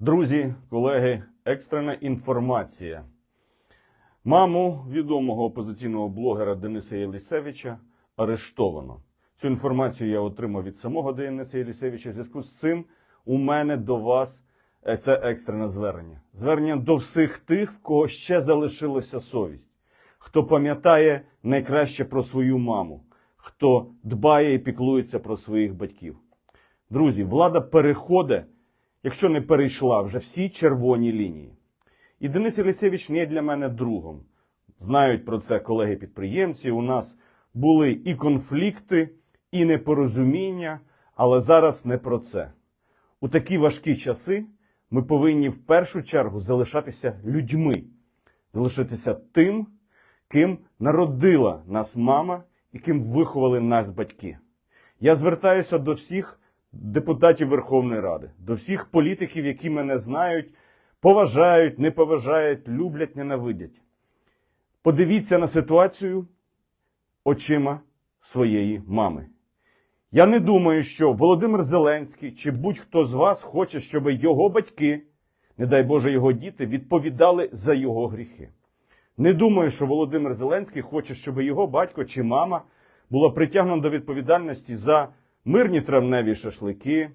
Друзі, колеги, екстрена інформація. Маму відомого опозиційного блогера Дениса Єлісевича арештовано. Цю інформацію я отримав від самого Дениса Єлісевича. В зв'язку з цим у мене до вас е, це екстрене звернення. Звернення до всіх тих, в кого ще залишилася совість, хто пам'ятає найкраще про свою маму, хто дбає і піклується про своїх батьків. Друзі, влада переходить, якщо не перейшла вже всі червоні лінії. І Денис Єлісевич не для мене другом. Знають про це колеги-підприємці. У нас були і конфлікти, і непорозуміння, але зараз не про це. У такі важкі часи ми повинні в першу чергу залишатися людьми, залишитися тим, ким народила нас мама і ким виховали нас батьки. Я звертаюся до всіх депутатів Верховної Ради, до всіх політиків, які мене знають, поважають, не поважають, люблять, ненавидять. Подивіться на ситуацію очима своєї мами. Я не думаю, що Володимир Зеленський чи будь-хто з вас хоче, щоб його батьки, не дай Боже, його діти, відповідали за його гріхи. Не думаю, що Володимир Зеленський хоче, щоб його батько чи мама було притягнено до відповідальності за мирні травневі шашлики,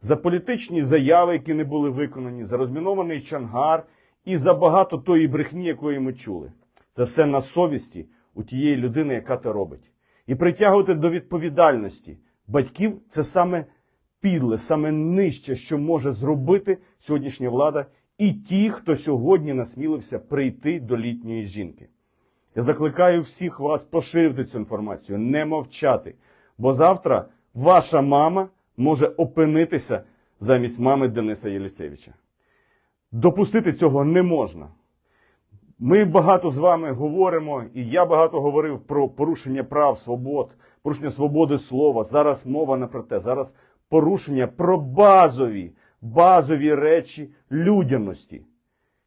за політичні заяви, які не були виконані, за розмінований чангар і за багато тої брехні, якої ми чули. Це все на совісті у тієї людини, яка це робить. І притягувати до відповідальності батьків це саме підле, саме нижче, що може зробити сьогоднішня влада і ті, хто сьогодні насмілився прийти до літньої жінки. Я закликаю всіх вас поширити цю інформацію, не мовчати. Бо завтра ваша мама може опинитися замість мами Дениса Єлісевича. Допустити цього не можна. Ми багато з вами говоримо, і я багато говорив про порушення прав, свобод, порушення свободи слова. Зараз мова не про те. Зараз порушення про базові, базові речі людяності.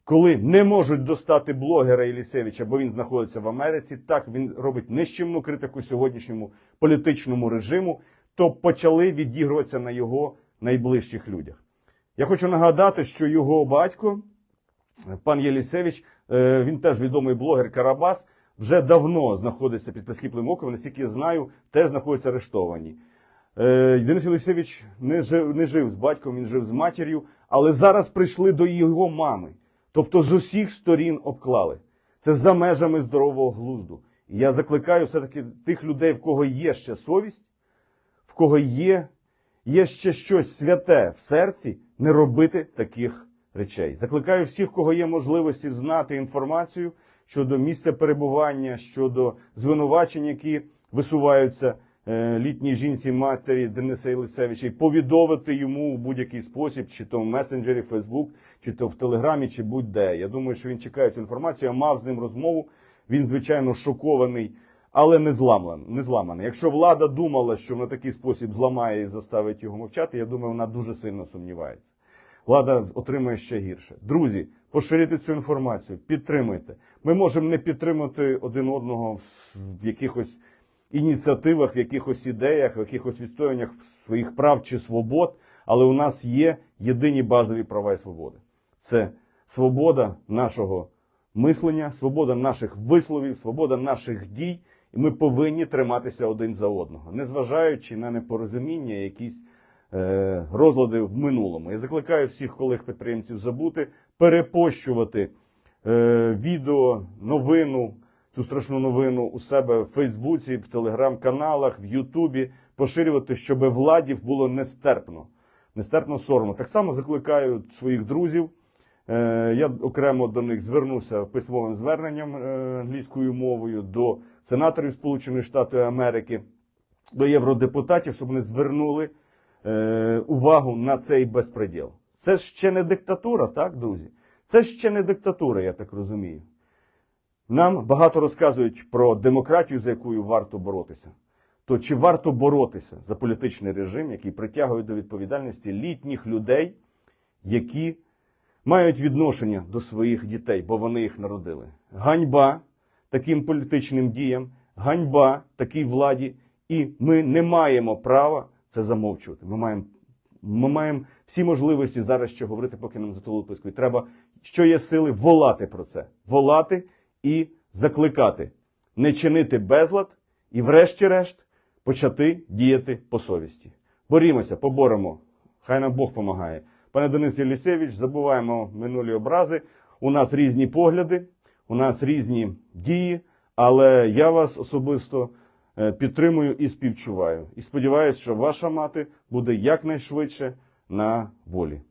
Коли не можуть достати блогера Єлісевича, бо він знаходиться в Америці, так він робить нищівну критику сьогоднішньому політичному режиму, то почали відігруватися на його найближчих людях. Я хочу нагадати, що його батько, пан Єлісевич, е, він теж відомий блогер Карабас, вже давно знаходиться під прискіпливим оком, наскільки я знаю, теж знаходиться арештовані. Е, Денис Єлісевич не жив, не жив з батьком, він жив з матір'ю, але зараз прийшли до його мами. Тобто з усіх сторін обклали. Це за межами здорового глузду. І я закликаю все-таки тих людей, в кого є ще совість, в кого є, є ще щось святе в серці, не робити таких речей. Закликаю всіх, кого є можливості знати інформацію щодо місця перебування, щодо звинувачень, які висуваються е, літній жінці матері Дениса Єлисевича, і повідомити йому у будь-який спосіб, чи то в месенджері, Фейсбук, чи то в Телеграмі, чи будь-де. Я думаю, що він чекає цю інформацію. Я мав з ним розмову. Він, звичайно, шокований, але не зламаний. Не зламаний. Якщо влада думала, що на такий спосіб зламає і заставить його мовчати, я думаю, вона дуже сильно сумнівається. Влада отримує ще гірше. Друзі, поширюйте цю інформацію, підтримуйте. Ми можемо не підтримати один одного в якихось ініціативах, в якихось ідеях, в якихось відстояннях своїх прав чи свобод, але у нас є єдині базові права і свободи. Це свобода нашого мислення, свобода наших висловів, свобода наших дій. І ми повинні триматися один за одного, незважаючи на непорозуміння, якісь е, розлади в минулому. Я закликаю всіх колег-підприємців забути, перепощувати е, відео, новину, цю страшну новину у себе в Фейсбуці, в телеграм-каналах, в Ютубі, поширювати, щоб владі було нестерпно, нестерпно соромно. Так само закликаю своїх друзів. Е, Я окремо до них звернувся письмовим зверненням е, англійською мовою до сенаторів Сполучених Штатів Америки, до євродепутатів, щоб вони звернули е, увагу на цей безпреділ. Це ще не диктатура, так, друзі? Це ще не диктатура, я так розумію. Нам багато розказують про демократію, за якою варто боротися. То чи варто боротися за політичний режим, який притягує до відповідальності літніх людей, які мають відношення до своїх дітей, бо вони їх народили? Ганьба таким політичним діям, ганьба такій владі, і ми не маємо права це замовчувати. Ми маємо Ми маємо всі можливості зараз ще говорити, поки нам затулили пискою. Треба, що є сили, волати про це. Волати і закликати, не чинити безлад і, врешті-решт, почати діяти по совісті. Борімося, поборемо. Хай нам Бог помагає. Пане Денис Єлісевич, забуваємо минулі образи. У нас різні погляди, у нас різні дії, але я вас особисто е, підтримую і співчуваю. І сподіваюся, що ваша мати буде якнайшвидше на волі.